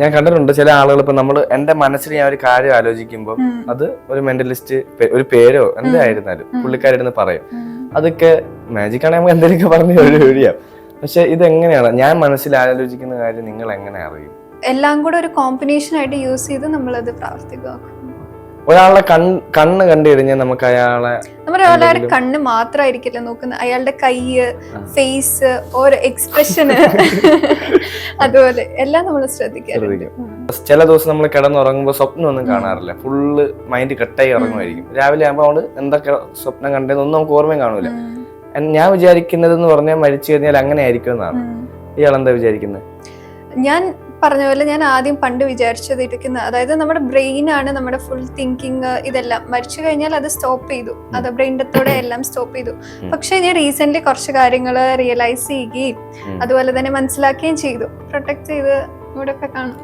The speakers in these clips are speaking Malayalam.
ഞാൻ കണ്ടിട്ടുണ്ട് ചില ആളുകൾ ഇപ്പൊ നമ്മൾ എന്റെ മനസ്സിൽ ഞാൻ ഒരു കാര്യം ആലോചിക്കുമ്പോൾ അത് ഒരു മെന്റലിസ്റ്റ് ഒരു പേരോ എന്തായിരുന്നാലും പുള്ളിക്കാരിടുന്ന് പറയും. അതൊക്കെ മാജിക് ആണെങ്കിൽ നമുക്ക് എന്തെങ്കിലും പറഞ്ഞു ഒരു ഒഴിയാം പക്ഷെ ഇത് എങ്ങനെയാണ് ഞാൻ മനസ്സിൽ ആലോചിക്കുന്ന കാര്യം നിങ്ങൾ എങ്ങനെ അറിയും? എല്ലാം കൂടെ ഒരു കോമ്പിനേഷൻ ആയിട്ട് യൂസ് ചെയ്ത് നമ്മളത് പ്രാവർത്തികമാക്കും. ഒരാളുടെ കണ്ണ് കണ്ണ് കണ്ടു കഴിഞ്ഞാൽ നമുക്ക് അയാളെ നമ്മളൊരാളുടെ ഒരാളുടെ കണ്ണ് മാത്രമായിരിക്കില്ല നോക്കുന്നത്? അയാളുടെ കയ്യ് ഫേസ് ഓരോ എക്സ്പ്രഷന് അതുപോലെ എല്ലാം നമ്മൾ ശ്രദ്ധിക്കാറുണ്ട്. ചില ദിവസം നമ്മൾ കിടന്നുറങ്ങുമ്പോൾ സ്വപ്നം ഒന്നും കാണാറില്ല. ഫുള്ള് മൈൻഡ് കട്ടായി ഉറങ്ങുമായിരിക്കും. രാവിലെ ആകുമ്പോൾ അവൾ എന്തൊക്കെ സ്വപ്നം കണ്ടതെന്നൊന്നും നമുക്ക് ഓർമ്മയും കാണൂല. ഞാൻ വിചാരിക്കുന്നത് എന്ന് പറഞ്ഞാൽ മരിച്ചു കഴിഞ്ഞാൽ അങ്ങനെ ആയിരിക്കും എന്നാണ് ഇയാൾ എന്താ വിചാരിക്കുന്നത് ഞാൻ പറഞ്ഞ പോലെ ഞാൻ ആദ്യം പണ്ട് വിചാരിച്ചത് ഇരിക്കുന്ന അതായത് നമ്മുടെ ബ്രെയിൻ ആണ് നമ്മുടെ ഫുൾ തിങ്കിങ് ഇതെല്ലാം. മരിച്ചു കഴിഞ്ഞാൽ അത് സ്റ്റോപ്പ് ചെയ്തു. അത് ബ്രെയിൻ ഡെത്തോടെ എല്ലാം സ്റ്റോപ്പ് ചെയ്തു. പക്ഷെ ഞാൻ റീസെന്റ് കുറച്ച് കാര്യങ്ങൾ റിയലൈസ് ചെയ്യുകയും. അതുപോലെ തന്നെ മനസ്സിലാക്കുകയും ചെയ്തു. പ്രൊട്ടക്ട് ചെയ്ത് ഇവിടെ ഒക്കെ കാണാം.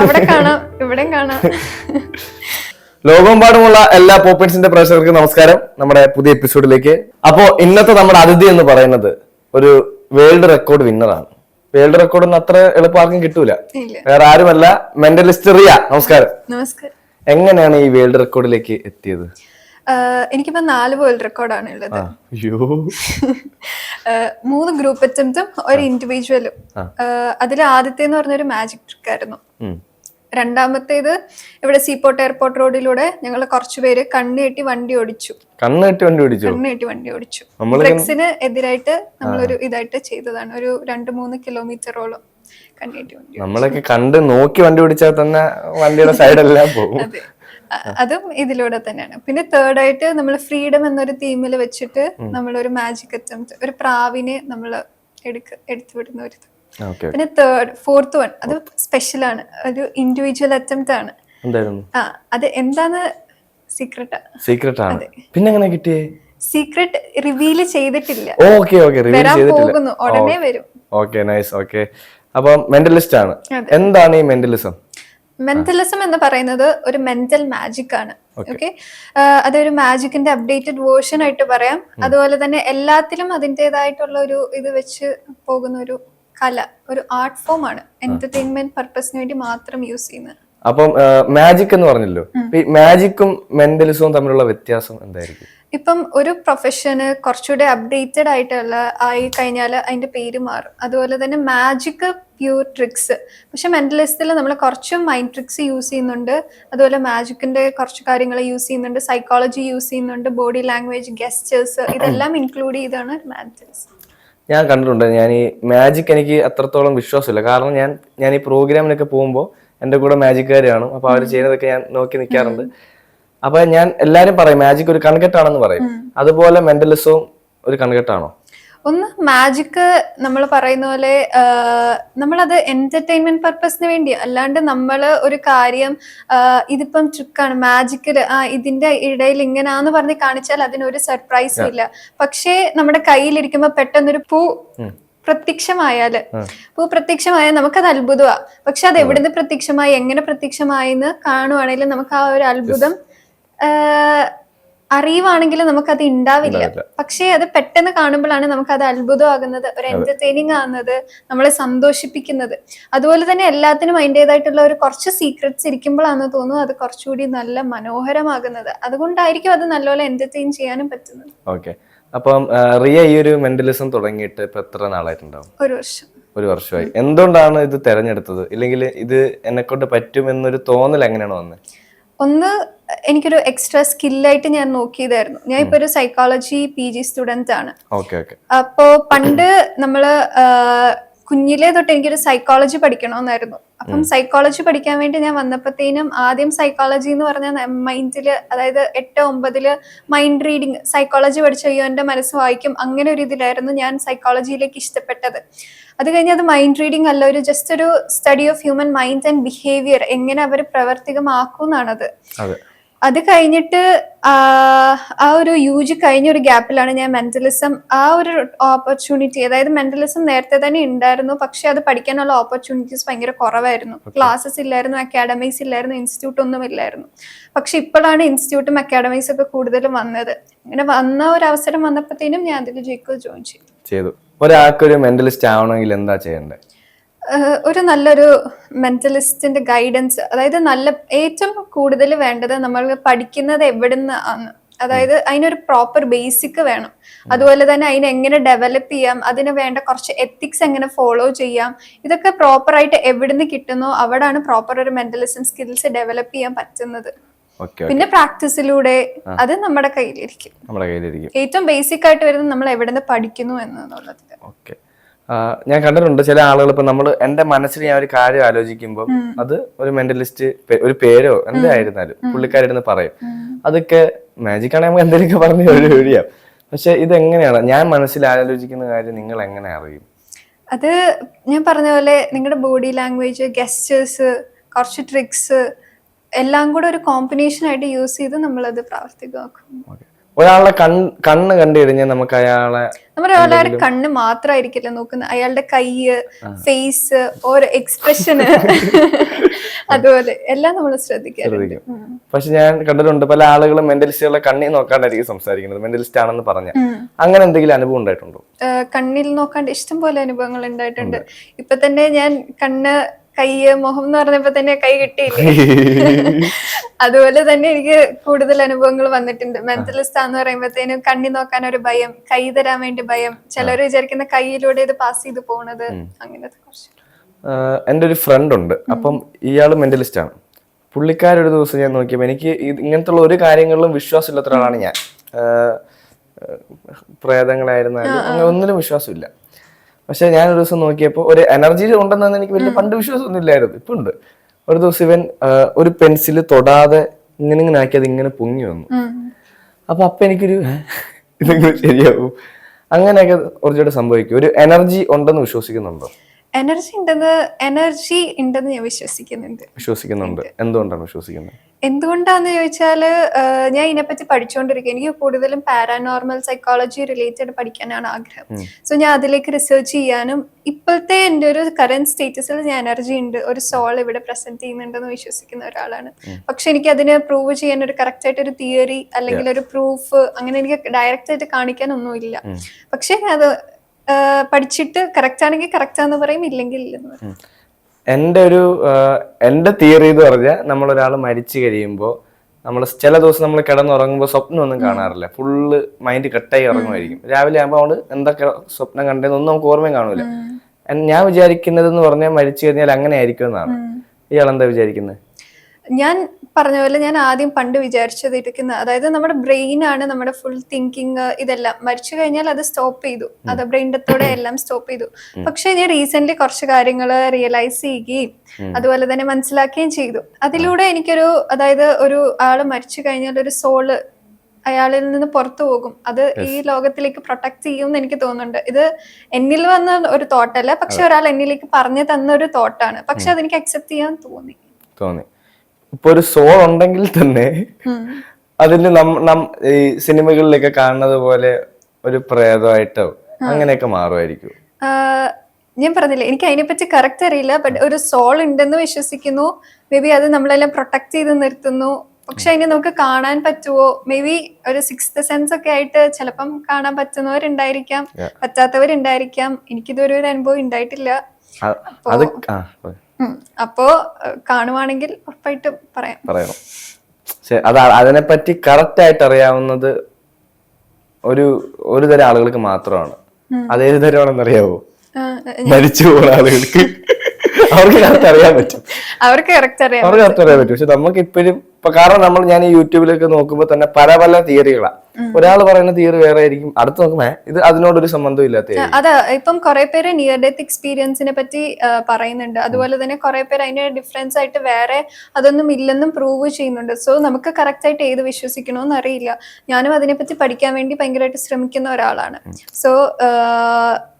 അവിടെ കാണാം. ഇവിടെയും കാണാം. ലോകമെമ്പാടുമുള്ള എല്ലാ പോപ്പിൻസിന്റെ പ്രേക്ഷകർക്കും നമസ്കാരം. നമ്മുടെ പുതിയ എപ്പിസോഡിലേക്ക് അപ്പോ ഇന്നത്തെ നമ്മുടെ അതിഥി എന്ന് പറയുന്നത് ഒരു വേൾഡ് റെക്കോർഡ് വിന്നറാണ് വേൾഡ് റെക്കോർഡ് ഒന്നും അത്ര എളുപ്പം ആർക്കും കിട്ടൂല വേറെ ആരുമല്ല. മെന്റലിസ്റ്റ് റിയ. നമസ്കാരം. നമസ്കാരം. എങ്ങനെയാണ് ഈ വേൾഡ് റെക്കോർഡിലേക്ക് എത്തിയത്? എനിക്കിപ്പോ നാല് വേൾഡ് റെക്കോർഡാണ് ഉള്ളത്. മൂന്ന് ഗ്രൂപ്പ് അറ്റംപ്റ്റും ഒരു ഇൻഡിവിജ്വലും. അതിൽ ആദ്യത്തെ എന്ന് പറഞ്ഞൊരു മാജിക് ട്രിക്ക് ആയിരുന്നു. രണ്ടാമത്തേത് ഇവിടെ സീപോർട്ട് എയർപോർട്ട് റോഡിലൂടെ ഞങ്ങൾ കുറച്ചുപേര് കണ്ണുകെട്ടി വണ്ടി ഓടിച്ചു. കണ്ണുകെട്ടി വണ്ടി ഓടിച്ചു? കണ്ണുകെട്ടി വണ്ടി ഓടിച്ചു. ഫ്ലെക്സിന് എതിരായിട്ട് നമ്മളൊരു ഇതായിട്ട് ചെയ്തതാണ്. ഒരു രണ്ട് മൂന്ന് കിലോമീറ്ററോളം കണ്ണുകെട്ടി വണ്ടി നമ്മളൊക്കെ കണ്ട് നോക്കി വണ്ടി ഓടിച്ചാൽ തന്നെ വണ്ടിയുടെ സൈഡെല്ലാം പോകും. അതെ. ഇതിലൂടെ തന്നെയാണ്. പിന്നെ തേർഡ് ആയിട്ട് നമ്മൾ ഫ്രീഡം എന്നൊരു തീമിൽ വെച്ചിട്ട് നമ്മളൊരു മാജിക് അറ്റംപ്റ്റ് ഒരു പ്രാവിനെ നമ്മൾ എടുക്ക എടുത്തു വിടുന്ന ഒരു പിന്നെ തേർഡ് ഫോർത്ത് വൺ അത് സ്പെഷ്യൽ ആണ്. ഒരു ഇൻഡിവിജ്വൽ അറ്റംപ്റ്റ് ആണ്. ആ അത് എന്താന്ന് സീക്രട്ട് സീക്രട്ട് ആണ്. പിന്നെ എങ്ങനെ കിട്ടിയേ? സീക്രട്ട് റിവീൽ ചെയ്തിട്ടില്ല. ഓക്കെ ഓക്കെ റിവീൽ ചെയ്തിട്ടില്ല. ഉടനെ വരും. Okay nice okay. അപ്പം മെന്റലിസ്റ്റ് ആണ്. എന്താണ് ഈ മെന്റലിസം മെന്റലിസം എന്ന് പറയുന്നത് ഒരു മെന്റൽ മാജിക് ആണ്. ഓക്കെ. അതൊരു മാജിക്കിന്റെ അപ്ഡേറ്റഡ് വേർഷൻ ആയിട്ട് പറയാം. അതുപോലെ തന്നെ എല്ലാത്തിലും അതിന്റെതായിട്ടുള്ള ഒരു ഇത് വെച്ച് പോകുന്ന ഒരു കല ഒരു ആർട്ട് ഫോം ആണ്. എന്റർടൈൻമെന്റ് പർപ്പസിന് വേണ്ടി മാത്രം യൂസ് ചെയ്യുന്നത്. അപ്പം മാജിക് എന്ന് പറഞ്ഞല്ലോ ഈ മാജിക്കും മെന്റലിസവും തമ്മിലുള്ള വ്യത്യാസം എന്തായിരിക്കും? ഇപ്പം ഒരു പ്രൊഫഷന് കുറച്ചുകൂടെ അപ്ഡേറ്റഡ് ആയിട്ടുള്ള ആയി കഴിഞ്ഞാൽ അതിന്റെ പേര് മാറും. അതുപോലെ തന്നെ മാജിക് പ്യൂർ ട്രിക്സ് പക്ഷെ മെന്റലിസ്റ്റിൽ നമ്മൾ കുറച്ച് മൈൻഡ് ട്രിക്സ് യൂസ് ചെയ്യുന്നുണ്ട്. അതുപോലെ മാജിക്കിന്റെ കുറച്ച് കാര്യങ്ങൾ യൂസ് ചെയ്യുന്നുണ്ട്. സൈക്കോളജി യൂസ് ചെയ്യുന്നുണ്ട്. ബോഡി ലാംഗ്വേജ് ഗെസ്റ്റേഴ്സ് ഇതെല്ലാം ഇൻക്ലൂഡ് ചെയ്താണ് മാജിക്സ് ഞാൻ കണ്ടിട്ടുണ്ട്. ഞാൻ ഈ മാജിക് എനിക്ക് അത്രത്തോളം വിശ്വാസമില്ല. കാരണം ഞാൻ ഞാൻ ഈ പ്രോഗ്രാമിനൊക്കെ പോകുമ്പോൾ എന്റെ കൂടെ മാജിക്കാർ അപ്പോൾ അപ്പൊ അവർ ചെയ്യുന്നതൊക്കെ ഞാൻ നോക്കി നിൽക്കാറുണ്ട് അപ്പോൾ ഞാൻ എല്ലാരും പറയും മാജിക് ഒരു കൺകെട്ടാണെന്ന് പറയും. അതുപോലെ മെന്റലിസവും ഒരു കൺകെട്ടാണോ? ഒന്ന് മാജിക്ക് നമ്മൾ പറയുന്ന പോലെ നമ്മളത് എന്റർടൈൻമെന്റ് പർപ്പസിന് വേണ്ടി അല്ലാണ്ട് നമ്മൾ ഒരു കാര്യം ഇതിപ്പം ട്രിക്കാണ് മാജിക്കിൽ ഇതിന്റെ ഇടയിൽ ഇങ്ങനാന്ന് പറഞ്ഞ് കാണിച്ചാൽ അതിനൊരു സർപ്രൈസ് ഇല്ല. പക്ഷേ നമ്മുടെ കയ്യിലിരിക്കുമ്പോൾ പെട്ടെന്നൊരു പൂ പ്രത്യക്ഷമായാൽ പൂ പ്രത്യക്ഷമായാൽ നമുക്കത് അത്ഭുതമാ പക്ഷെ അത് എവിടുന്ന് പ്രത്യക്ഷമായി എങ്ങനെ പ്രത്യക്ഷമായി എന്ന് കാണുവാണെങ്കിൽ നമുക്ക് ആ ഒരു അത്ഭുതം ആ, അറിയുവാണെങ്കിൽ നമുക്കത് ഉണ്ടാവില്ല. പക്ഷേ അത് പെട്ടെന്ന് കാണുമ്പോഴാണ് നമുക്ക് അത് അത്ഭുതമാകുന്നത് ഒരു എന്റർടൈനിങ് ആകുന്നത് നമ്മളെ സന്തോഷിപ്പിക്കുന്നത്. അതുപോലെ തന്നെ എല്ലാത്തിനും അതിന്റെതായിട്ടുള്ള ഒരു കുറച്ച് സീക്രറ്റ്സ് ഇരിക്കുമ്പോഴാണെന്ന് തോന്നുന്നു അത് കുറച്ചുകൂടി നല്ല മനോഹരമാകുന്നത്. അതുകൊണ്ടായിരിക്കും അത് നല്ലപോലെ എന്റർടൈൻ ചെയ്യാനും പറ്റുന്നത്. ഓക്കെ അപ്പം റിയ ഈ ഒരു മെന്റലിസം തുടങ്ങിയിട്ട് ഇപ്പൊ എത്ര നാളായിട്ടുണ്ടാവും? ഒരു വർഷം. ഒരു വർഷമായി. എന്തുകൊണ്ടാണ് ഇത് തെരഞ്ഞെടുത്തത്? ഇല്ലെങ്കിൽ ഇത് എന്നെ കൊണ്ട് പറ്റും എന്നൊരു തോന്നൽ എങ്ങനെയാണ് വന്നത് ഒന്ന് എനിക്കൊരു എക്സ്ട്രാ സ്കില്ലായിട്ട് ഞാൻ നോക്കിയതായിരുന്നു. ഞാൻ ഇപ്പൊ ഒരു സൈക്കോളജി പി ജി സ്റ്റുഡന്റ് ആണ്. അപ്പോ പണ്ട് നമ്മൾ കുഞ്ഞിലേ തൊട്ട് എനിക്കൊരു സൈക്കോളജി പഠിക്കണമെന്നായിരുന്നു. അപ്പം സൈക്കോളജി പഠിക്കാൻ വേണ്ടി ഞാൻ വന്നപ്പോഴത്തേനും ആദ്യം സൈക്കോളജി എന്ന് പറഞ്ഞാൽ മൈൻഡിൽ അതായത് എട്ട് ഒമ്പതിൽ മൈൻഡ് റീഡിങ് സൈക്കോളജി പഠിച്ച അയ്യോ എന്റെ മനസ്സ് വായിക്കും. അങ്ങനെ ഒരു ഇതിലായിരുന്നു ഞാൻ സൈക്കോളജിയിലേക്ക് ഇഷ്ടപ്പെട്ടത്. അത് കഴിഞ്ഞ് അത് മൈൻഡ് റീഡിങ് അല്ല ഒരു ജസ്റ്റ് ഒരു study of human mind and behaviour എങ്ങനെ അവർ പ്രവർത്തികമാക്കും എന്നാണത് അതെ കഴിഞ്ഞിട്ട് ആ ഒരു യു ജി കഴിഞ്ഞ ഒരു ഗ്യാപ്പിലാണ് ഞാൻ മെന്റലിസം ആ ഒരു ഓപ്പർച്യൂണിറ്റി അതായത് മെന്റലിസം നേരത്തെ തന്നെ ഉണ്ടായിരുന്നു പക്ഷെ അത് പഠിക്കാനുള്ള ഓപ്പർച്യൂണിറ്റീസ് ഭയങ്കര കുറവായിരുന്നു. ക്ലാസ്സസ് ഇല്ലായിരുന്നു അക്കാഡമീസ് ഇല്ലായിരുന്നു ഇൻസ്റ്റിറ്റ്യൂട്ട് ഒന്നും ഇല്ലായിരുന്നു. പക്ഷെ ഇപ്പോഴാണ് ഇൻസ്റ്റിറ്റ്യൂട്ടും അക്കാഡമീസ് ഒക്കെ കൂടുതലും വന്നത്. അങ്ങനെ വന്ന ഒരു അവസരം വന്നപ്പോഴത്തേനും ഞാൻ അതിൽ ജയിക്കോ ജോയിൻ ചെയ്തു. ചെയ്തു. ഒരാൾക്ക് ഒരു മെന്റലിസ്റ്റ് ആവണമെങ്കിൽ എന്താ ചെയ്യണ്ടേ ഏഹ് ഒരു നല്ലൊരു മെന്റലിസ്റ്റിന്റെ ഗൈഡൻസ് അതായത് നല്ല ഏറ്റവും കൂടുതൽ വേണ്ടത് നമ്മൾ പഠിക്കുന്നത് എവിടുന്ന് ആണ്. അതായത് അതിനൊരു പ്രോപ്പർ ബേസിക് വേണം. അതുപോലെ തന്നെ അതിനെ എങ്ങനെ ഡെവലപ്പ് ചെയ്യാം അതിന് വേണ്ട കുറച്ച് എത്തിക്സ് എങ്ങനെ ഫോളോ ചെയ്യാം ഇതൊക്കെ പ്രോപ്പർ ആയിട്ട് എവിടുന്ന് കിട്ടുന്നോ അവിടാണ് പ്രോപ്പർ ഒരു മെന്റലിസം സ്കിൽസ് ഡെവലപ്പ് ചെയ്യാൻ പറ്റുന്നത്. പിന്നെ പ്രാക്ടീസിലൂടെ അത് നമ്മുടെ കയ്യിലിരിക്കും. നമ്മുടെ കയ്യിലിരിക്കും. ഏറ്റവും ബേസിക് ആയിട്ട് വരുന്നത് നമ്മൾ എവിടുന്ന് പഠിക്കുന്നു എന്നുള്ളത് ഓക്കെ ഞാൻ കണ്ടിട്ടുണ്ട് ചില ആളുകൾ ഇപ്പൊ നമ്മൾ എന്റെ മനസ്സിൽ ഞാൻ ഒരു കാര്യം ആലോചിക്കുമ്പോൾ അത് ഒരു മെന്റലിസ്റ്റ് ഒരു പേരോ എന്തായിരുന്നാലും പുള്ളിക്കാരിടുന്ന് പറയും. അതൊക്കെ മാജിക് ആണെങ്കിൽ നമുക്ക് എന്തെങ്കിലും പറഞ്ഞ് ഒരു ഒഴിയാം പക്ഷെ ഇത് എങ്ങനെയാണ് ഞാൻ മനസ്സിൽ ആലോചിക്കുന്ന കാര്യം നിങ്ങൾ എങ്ങനെ അറിയും? അത് ഞാൻ പറഞ്ഞ പോലെ നിങ്ങളുടെ ബോഡി ലാംഗ്വേജ് ഗെസ്റ്റേഴ്സ് കുറച്ച് ട്രിക്സ് എല്ലാം കൂടെ ഒരു കോമ്പിനേഷൻ ആയിട്ട് യൂസ് ചെയ്ത് നമ്മളത് പ്രാവർത്തികമാക്കും. ഒരാളുടെ കൺ കണ്ണ് കണ്ടു കഴിഞ്ഞാൽ നമുക്ക് അയാളെ നമ്മൾ ഒരാളുടെ കണ്ണ് മാത്രമായിരിക്കില്ല നോക്കുന്നത് അയാളുടെ കൈ ഫേസ് ഓരോ എക്സ്പ്രഷന് അതുപോലെ എല്ലാം നമ്മൾ ശ്രദ്ധിക്കാറുണ്ട്. ശ്രദ്ധിക്കും. പക്ഷെ ഞാൻ കണ്ടിട്ടുണ്ട് പല ആളുകളും മെന്റലിസ്റ്റുകളെ കണ്ണിൽ നോക്കാണ്ടായിരിക്കും സംസാരിക്കുന്നത്. മെന്റലിസ്റ്റ് ആണെന്ന് പറഞ്ഞ. അങ്ങനെ എന്തെങ്കിലും അനുഭവം ഉണ്ടായിട്ടുണ്ടോ? കണ്ണിൽ നോക്കാണ്ട് ഇഷ്ടം പോലെ അനുഭവങ്ങൾ ഉണ്ടായിട്ടുണ്ട്. ഇപ്പൊ തന്നെ ഞാൻ കണ്ണ് കയ്യ് മുഖം എന്ന് പറഞ്ഞപ്പോ തന്നെ കൈ കിട്ടിയില്ലേ? അതുപോലെ തന്നെ എനിക്ക് കൂടുതൽ അനുഭവങ്ങൾ വന്നിട്ടുണ്ട്. മെന്റലിസ്റ്റ് എന്ന് പറയുമ്പോഴത്തേനും കണ്ണി നോക്കാൻ ഒരു ഭയം കൈ തരാൻ വേണ്ടി ഭയം. ചിലർ വിചാരിക്കുന്ന കൈയിലൂടെ ഇത് പാസ് ചെയ്ത് പോണത് അങ്ങനത്തെ കുറച്ച്. എന്റെ ഒരു ഫ്രണ്ട് ഉണ്ട്. അപ്പം ഇയാൾ മെന്റലിസ്റ്റ് ആണ്. പുള്ളിക്കാരൊരു ദിവസം ഞാൻ നോക്കിയപ്പോൾ എനിക്ക് ഇങ്ങനത്തെ ഇങ്ങനത്തുള്ള ഒരു കാര്യങ്ങളിലും വിശ്വാസമില്ലാത്ത ഒരാളാണ് ഞാൻ. പ്രേതങ്ങളായിരുന്നാലും അങ്ങനെ ഒന്നിലും വിശ്വാസമില്ല. പക്ഷെ ഞാൻ ഒരു ദിവസം നോക്കിയപ്പോൾ ഒരു എനർജി ഉണ്ടെന്ന് എനിക്ക് വലിയ പണ്ട് വിശ്വാസമൊന്നും ഇല്ലായിരുന്നു. ഇപ്പൊ ഉണ്ട്. ഒരു ദിവസം ഇവൻ ഒരു പെൻസിൽ തൊടാതെ ഇങ്ങനെ ഇങ്ങനെ ആക്കി അത് ഇങ്ങനെ പൊങ്ങി വന്നു. അപ്പൊ അപ്പൊ എനിക്കൊരു ഇതെങ്കിലും ശരിയാവും. അങ്ങനെയൊക്കെ കുറച്ചുകൂടെ സംഭവിക്കും. ഒരു എനർജി ഉണ്ടെന്ന് വിശ്വസിക്കുന്നുണ്ടോ? എനർജി ഉണ്ടെന്ന് എനർജി ഉണ്ടെന്ന് ഞാൻ വിശ്വസിക്കുന്നുണ്ട്. വിശ്വസിക്കുന്നുണ്ട്. എന്തുകൊണ്ടാണ് വിശ്വസിക്കുന്നത്? എന്തുകൊണ്ടാന്ന് ചോദിച്ചാൽ ആഹ് ഞാൻ ഇതിനെപ്പറ്റി പഠിച്ചുകൊണ്ടിരിക്കുക എനിക്ക് കൂടുതലും പാരാനോർമൽ സൈക്കോളജി റിലേറ്റഡ് പഠിക്കാനാണ് ആഗ്രഹം. സോ ഞാൻ അതിലേക്ക് റിസർച്ച് ചെയ്യാനും ഇപ്പോഴത്തെ എന്റെ ഒരു കറന്റ് സ്റ്റേറ്റസിൽ ഞാൻ എനർജി ഉണ്ട്. ഒരു സോൾ ഇവിടെ പ്രസന്റ് ചെയ്യുന്നുണ്ടെന്ന് വിശ്വസിക്കുന്ന ഒരാളാണ്. പക്ഷെ എനിക്ക് അതിനെ പ്രൂവ് ചെയ്യാൻ ഒരു കറക്റ്റ് ആയിട്ട് ഒരു തിയറി അല്ലെങ്കിൽ ഒരു പ്രൂഫ് അങ്ങനെ എനിക്ക് ഡയറക്റ്റ് ആയിട്ട് കാണിക്കാനൊന്നുമില്ല. പക്ഷെ അത് പഠിച്ചിട്ട് കറക്റ്റ് ആണെങ്കിൽ കറക്റ്റ് ആണെന്ന് പറയും ഇല്ലെങ്കിൽ ഇല്ലെന്ന് എന്റെ ഒരു എന്റെ തിയറി എന്ന് പറഞ്ഞാൽ നമ്മളൊരാൾ മരിച്ചു കഴിയുമ്പോൾ നമ്മൾ ചില ദിവസം നമ്മൾ കിടന്നുറങ്ങുമ്പോൾ സ്വപ്നമൊന്നും കാണാറില്ല. ഫുള്ള് മൈൻഡ് കട്ടായി ഉറങ്ങുമായിരിക്കും. രാവിലെ ആകുമ്പോൾ അവൾ എന്തൊക്കെ സ്വപ്നം കണ്ടതെന്നൊന്നും നമുക്ക് ഓർമ്മയും കാണൂല. ഞാൻ വിചാരിക്കുന്നത് എന്ന് പറഞ്ഞാൽ മരിച്ചു കഴിഞ്ഞാൽ അങ്ങനെ ആയിരിക്കും എന്നാണ് ഇയാൾ എന്താ വിചാരിക്കുന്നത് ഞാൻ പറഞ്ഞ പോലെ ഞാൻ ആദ്യം പണ്ട് വിചാരിച്ചത് ഇരിക്കുന്ന അതായത് നമ്മുടെ ബ്രെയിൻ ആണ് നമ്മുടെ ഫുൾ തിങ്കിങ് ഇതെല്ലാം. മരിച്ചു കഴിഞ്ഞാൽ അത് സ്റ്റോപ്പ് ചെയ്തു. അത് ബ്രെയിൻ ഡെത്തോടെ എല്ലാം സ്റ്റോപ്പ് ചെയ്തു. പക്ഷെ ഞാൻ റീസെന്റ് കുറച്ച് കാര്യങ്ങൾ റിയലൈസ് ചെയ്യുകയും അതുപോലെ തന്നെ മനസ്സിലാക്കുകയും ചെയ്തു. അതിലൂടെ എനിക്കൊരു അതായത് ഒരു ആൾ മരിച്ചു കഴിഞ്ഞാൽ ഒരു സോൾ അയാളിൽ നിന്ന് പുറത്തു പോകും. അത് ഈ ലോകത്തിലേക്ക് പ്രൊട്ടക്ട് ചെയ്യും എന്ന് എനിക്ക് തോന്നുന്നുണ്ട്. ഇത് എന്നിൽ വന്ന ഒരു തോട്ടല്ല പക്ഷെ ഒരാൾ എന്നിലേക്ക് പറഞ്ഞു തന്ന ഒരു തോട്ടാണ് പക്ഷെ അതെനിക്ക് അക്സെപ്റ്റ് ചെയ്യാൻ തോന്നി. തോന്നി. ഇപ്പൊ ഒരു സോൾ ഉണ്ടെങ്കിൽ തന്നെ അതിൽ ഈ സിനിമകളിലൊക്കെ കാണുന്നത് പോലെ ഒരു പ്രേതമായിട്ടോ അങ്ങനെയൊക്കെ മാറുമായിരിക്കും. ഞാൻ പറഞ്ഞില്ല എനിക്ക് അതിനെപ്പറ്റി കറക്റ്റ് അറിയില്ല ബട്ട് ഒരു സോൾ ഉണ്ടെന്ന് വിശ്വസിക്കുന്നു. മേ ബി അത് നമ്മളെല്ലാം പ്രൊട്ടക്ട് ചെയ്ത് നിർത്തുന്നു. പക്ഷെ അതിനെ നമുക്ക് കാണാൻ പറ്റുമോ മേ ബി ഒരു സിക്സ്ത് സെൻസ് ഒക്കെ ആയിട്ട് ചിലപ്പം കാണാൻ പറ്റുന്നവരുണ്ടായിരിക്കാം പറ്റാത്തവരുണ്ടായിരിക്കാം. എനിക്കിതൊരു ഒരു അനുഭവം ഉണ്ടായിട്ടില്ല. അത്. അപ്പോ കാണുവാണെങ്കിൽ ഉറപ്പായിട്ടും പറയാം. പറയണം. അതാ അത് അതിനെപ്പറ്റി കറക്റ്റ് ആയിട്ട് അറിയാവുന്നത് ഒരു ഒരു തരം ആളുകൾക്ക് മാത്രമാണ്. അതേത് തരമാണെന്ന് അറിയാവോ മരിച്ചു പോകുന്ന ആളുകൾക്ക്. അവർക്ക് കറക്റ്റ് അറിയാൻ പറ്റും. അവർക്ക് കറക്റ്റ് അറിയാം അവർക്ക് കറക്റ്റ് അറിയാൻ പറ്റും. പക്ഷെ നമുക്ക് ഇപ്പോഴും ഇപ്പൊ കാരണം നമ്മൾ ഞാൻ ഈ യൂട്യൂബിലൊക്കെ നോക്കുമ്പോൾ തന്നെ പല പല തിയറികളാ. ഒരാൾ പറയുന്ന തിയറി വേറെ ആയിരിക്കും. അടുത്ത് നോക്കുമ്പോ "ഏ, ഇത് അതിനോടൊരു സംബന്ധം ഇല്ലാത്ത അതെ ഇപ്പം കുറെ പേര് നിയർ ഡെത്ത് എക്സ്പീരിയൻസിനെ പറ്റി പറയുന്നുണ്ട്. അതുപോലെ തന്നെ കുറെ പേര് അതിന്റെ ഡിഫറൻസ് ആയിട്ട് വേറെ അതൊന്നും ഇല്ലെന്നും പ്രൂവ് ചെയ്യുന്നുണ്ട്. സോ നമുക്ക് കറക്റ്റ് ആയിട്ട് ഏത് വിശ്വസിക്കണമെന്ന് അറിയില്ല. ഞാനും അതിനെപ്പറ്റി പഠിക്കാൻ വേണ്ടി ഭയങ്കരമായിട്ട് ശ്രമിക്കുന്ന ഒരാളാണ്. സോ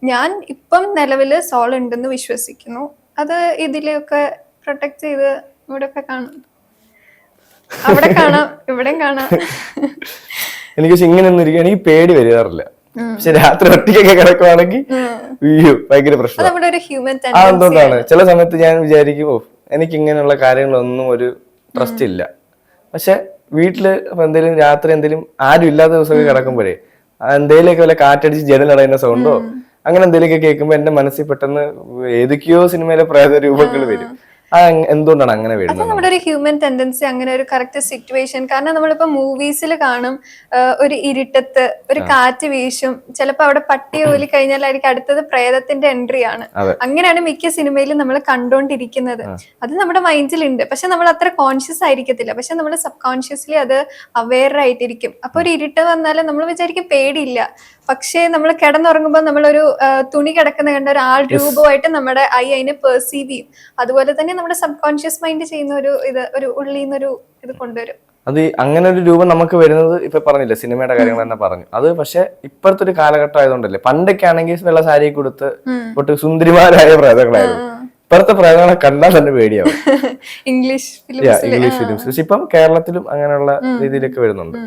ഞാൻ ഇപ്പം നിലവിൽ സോൾ ഉണ്ടെന്ന് വിശ്വസിക്കുന്നു. അത് ഇതിലൊക്കെ പ്രൊട്ടക്ട് ചെയ്ത് ഇവിടെ ഒക്കെ കാണും. അവിടെ കാണാം ഇവിടെയും കാണാം. എനിക്ക് പക്ഷെ ഇങ്ങനെ ഒന്നും പേടി വരാറില്ല. പക്ഷെ രാത്രി ഒറ്റയ്ക്കൊക്കെ കിടക്കുവാണെങ്കിൽ അയ്യോ ഭയങ്കര പ്രശ്നം ആ എന്തുകൊണ്ടാണ്? ചില സമയത്ത് ഞാൻ വിചാരിക്കും ഓ എനിക്ക് ഇങ്ങനെയുള്ള കാര്യങ്ങളൊന്നും ഒരു ട്രസ്റ്റ് ഇല്ല. പക്ഷെ വീട്ടിൽ എന്തെങ്കിലും രാത്രി എന്തെങ്കിലും ആരും ഇല്ലാത്ത ദിവസമൊക്കെ കിടക്കുമ്പോഴേ എന്തെങ്കിലുമൊക്കെ വല്ല കാറ്റടിച്ച് ജനലടയുന്ന സൗണ്ടോ അങ്ങനെ എന്തെങ്കിലുമൊക്കെ കേൾക്കുമ്പോൾ എന്റെ മനസ്സിൽ പെട്ടെന്ന് ഏതൊക്കെയോ സിനിമയിലെ പ്രേത രൂപങ്ങൾ വരും. എന്തുകൊണ്ടാണ് അങ്ങനെ വരുന്നത്? നമ്മുടെ ഒരു ഹ്യൂമൻ ടെൻഡൻസി അങ്ങനെ ഒരു കറക്റ്റ് സിറ്റുവേഷൻ കാരണം നമ്മളിപ്പോ മൂവീസിൽ കാണും ഒരു ഇരുട്ടത്ത് ഒരു കാറ്റ് വീശും ചിലപ്പോ അവിടെ പട്ടി ഓലി കഴിഞ്ഞാലായിരിക്കും അടുത്തത് പ്രേതത്തിന്റെ എൻട്രി ആണ്. അങ്ങനെയാണ് മിക്ക സിനിമയിലും നമ്മൾ കണ്ടോണ്ടിരിക്കുന്നത്. അത് നമ്മുടെ മൈൻഡിലുണ്ട് പക്ഷെ നമ്മൾ അത്ര കോൺഷ്യസ് ആയിരിക്കത്തില്ല. പക്ഷെ നമ്മൾ സബ് കോൺഷ്യസ്ലി അത് അവെയർ ആയിട്ടിരിക്കും. അപ്പൊ ഒരു ഇരുട്ട് വന്നാൽ നമ്മൾ വിചാരിക്കും പേടിയില്ല. പക്ഷേ നമ്മൾ കിടന്നുറങ്ങുമ്പോൾ നമ്മളൊരു തുണി കിടക്കുന്ന കണ്ട ഒരു ആൾ രൂപമായിട്ട് നമ്മുടെ ഐ അതിനെ പെർസീവ് ചെയ്യും. അതുപോലെ തന്നെ നമ്മുടെ സബ് കോൺഷ്യസ് മൈൻഡ് ചെയ്യുന്ന ഒരു ഇത് ഒരു ഉള്ളിൽ നിന്നൊരു ഇത് കൊണ്ടുവരും. അത് അങ്ങനെ ഒരു രൂപം നമുക്ക് വരുന്നത് ഇപ്പൊ പറഞ്ഞില്ല സിനിമയുടെ കാര്യങ്ങൾ തന്നെ പറഞ്ഞു. അത് പക്ഷെ ഇപ്പോഴത്തെ ഒരു കാലഘട്ടം ആയതുകൊണ്ടല്ലേ പണ്ടൊക്കെ ആണെങ്കിൽ വെള്ള സാരി കൊടുത്ത് ഒട്ട് സുന്ദരിമാരായ പ്രേതങ്ങളായിരുന്നു. ഇപ്പോഴത്തെ പ്രേതങ്ങളെ കണ്ടാൽ തന്നെ പേടിയാവും. ഇംഗ്ലീഷ് ഇംഗ്ലീഷ് ഫിലിംസ് പക്ഷെ ഇപ്പം കേരളത്തിലും അങ്ങനെയുള്ള രീതിയിലൊക്കെ വരുന്നുണ്ട്.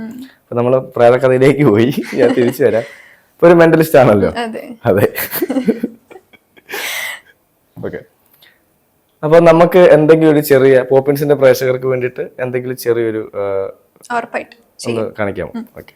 അപ്പൊ നമ്മൾ പ്രേതകഥയിലേക്ക് പോയി. ഞാൻ തിരിച്ചു വരാം. ഇപ്പൊ ഒരു മെന്റലിസ്റ്റ് ആണല്ലോ. അതെ. ഓക്കെ അപ്പൊ നമുക്ക് എന്തെങ്കിലും ഒരു ചെറിയ പോപ്പിൻസിന്റെ പ്രേക്ഷകർക്ക് വേണ്ടിയിട്ട് എന്തെങ്കിലും ചെറിയൊരു ആ, ഉറപ്പായിട്ടും ഒന്ന് കാണിക്കാമോ? ഓക്കെ.